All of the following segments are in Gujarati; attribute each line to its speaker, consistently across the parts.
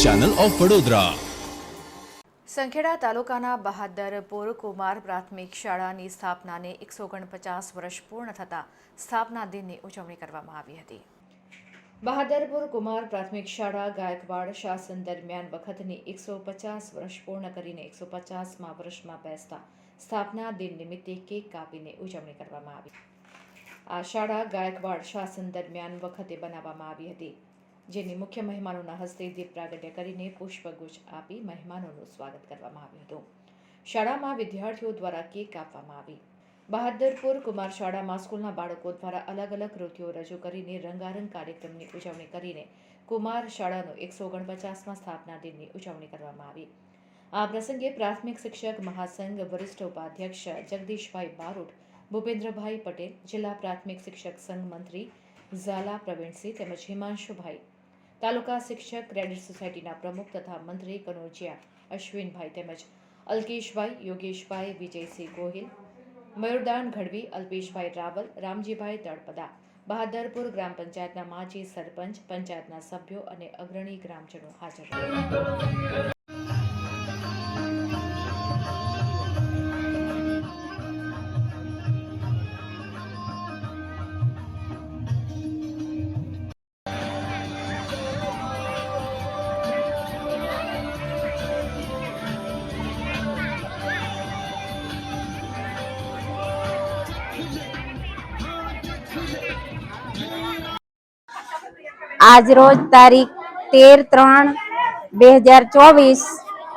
Speaker 1: Channel of Vadodara.
Speaker 2: સંખેડા તાલુકાના બહાદરપુર કુમાર પ્રાથમિક શાળાની સ્થાપનાને એકસો ઓગણપચાસ વર્ષ પૂર્ણ થતાં સ્થાપના દિનની ઉજવણી કરવામાં આવી હતી. બહાદરપુર કુમાર પ્રાથમિક શાળા ગાયકવાડ શાસન દરમિયાન વખતની એકસો પચાસ વર્ષ પૂર્ણ કરીને એકસો પચાસમાં વર્ષમાં બેસતા સ્થાપના દિન નિમિત્તે કેક કાપીને ઉજવણી કરવામાં આવી. આ શાળા ગાયકવાડ શાસન દરમિયાન વખતે બનાવવામાં આવી હતી. જેની મુખ્ય મહેમાનોના હસ્તે દીપ પ્રાગટ્ય કરીને પુષ્પગુચ્છ આપી મહેમાનોનું સ્વાગત કરવામાં આવ્યું હતું. શાળામાં વિદ્યાર્થીઓ દ્વારા કેક કાપવામાં આવી. બહાદરપુર કુમાર શાળામાં સ્કૂલના બાળકો દ્વારા અલગ અલગ કૃતિઓ રજૂ કરીને રંગારંગ કાર્યક્રમની ઉજવણી કરીને કુમાર શાળાનો એકસો ઓગણપચાસમાં સ્થાપના દિનની ઉજવણી કરવામાં આવી. આ પ્રસંગે પ્રાથમિક શિક્ષક, મહાસંઘ, વરિષ્ઠ ઉપાધ્યક્ષ જગદીશભાઈ બારોટ, ભૂપેન્દ્રભાઈ પટેલ, જિલ્લા પ્રાથમિક શિક્ષક સંઘ મંત્રી ઝાલા પ્રવીણસિંહ તેમજ હિમાંશુભાઈ તાલુકા શિક્ષક ક્રેડિટ સોસાયટીના પ્રમુખ તથા મંત્રી કનોજિયા અશ્વિનભાઈ તેમજ અલ્કેશભાઈ યોગેશભાઈ, વિજયસિંહ ગોહિલ, મયુરદાન ગઢવી અલ્પેશભાઈ રાવલ, રામજીભાઈ તળપદા, બહાદરપુર ગ્રામ પંચાયતના માજી સરપંચ, પંચાયતના સભ્યો અને અગ્રણી ગ્રામજનો હાજર રહ્યા.
Speaker 3: આજરોજ તારીખ તેર ત્રણ બે હજાર ચોવીસ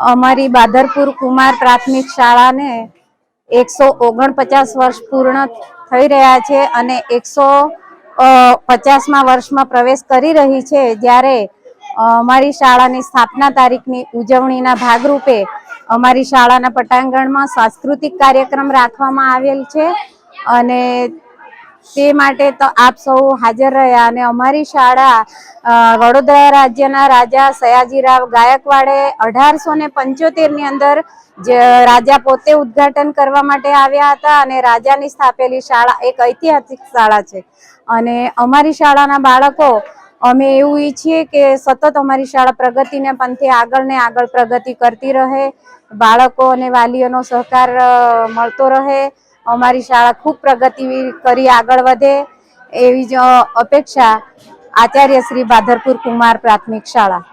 Speaker 3: અમારી બાદરપુર કુમાર પ્રાથમિક શાળાને એકસો ઓગણપચાસ વર્ષ પૂર્ણ થઈ રહ્યા છે અને એકસો પચાસમાં વર્ષમાં પ્રવેશ કરી રહી છે. જ્યારે અમારી શાળાની સ્થાપના તારીખની ઉજવણીના ભાગરૂપે અમારી શાળાના પટાંગણમાં સાંસ્કૃતિક કાર્યક્રમ રાખવામાં આવેલ છે અને તે માટે તો આપ સૌ હાજર રહ્યા અને અમારી શાળા વડોદરા રાજ્યના રાજા સયાજીરાવ ગાયકવાડે અઢારસો ને પંચોતેરની અંદર જે રાજા પોતે ઉદ્ઘાટન કરવા માટે આવ્યા હતા અને રાજાની સ્થાપેલી શાળા એક ઐતિહાસિક શાળા છે. અને અમારી શાળાના બાળકો, અમે એવું ઈચ્છીએ કે સતત અમારી શાળા પ્રગતિને પંથે આગળ ને આગળ પ્રગતિ કરતી રહે, બાળકો અને વાલીઓનો સહકાર મળતો રહે અમારી શાળા ખૂબ પ્રગતિ કરી આગળ વધે એવી જ અપેક્ષા આચાર્ય શ્રી બાધરપુર કુમાર પ્રાથમિક શાળા.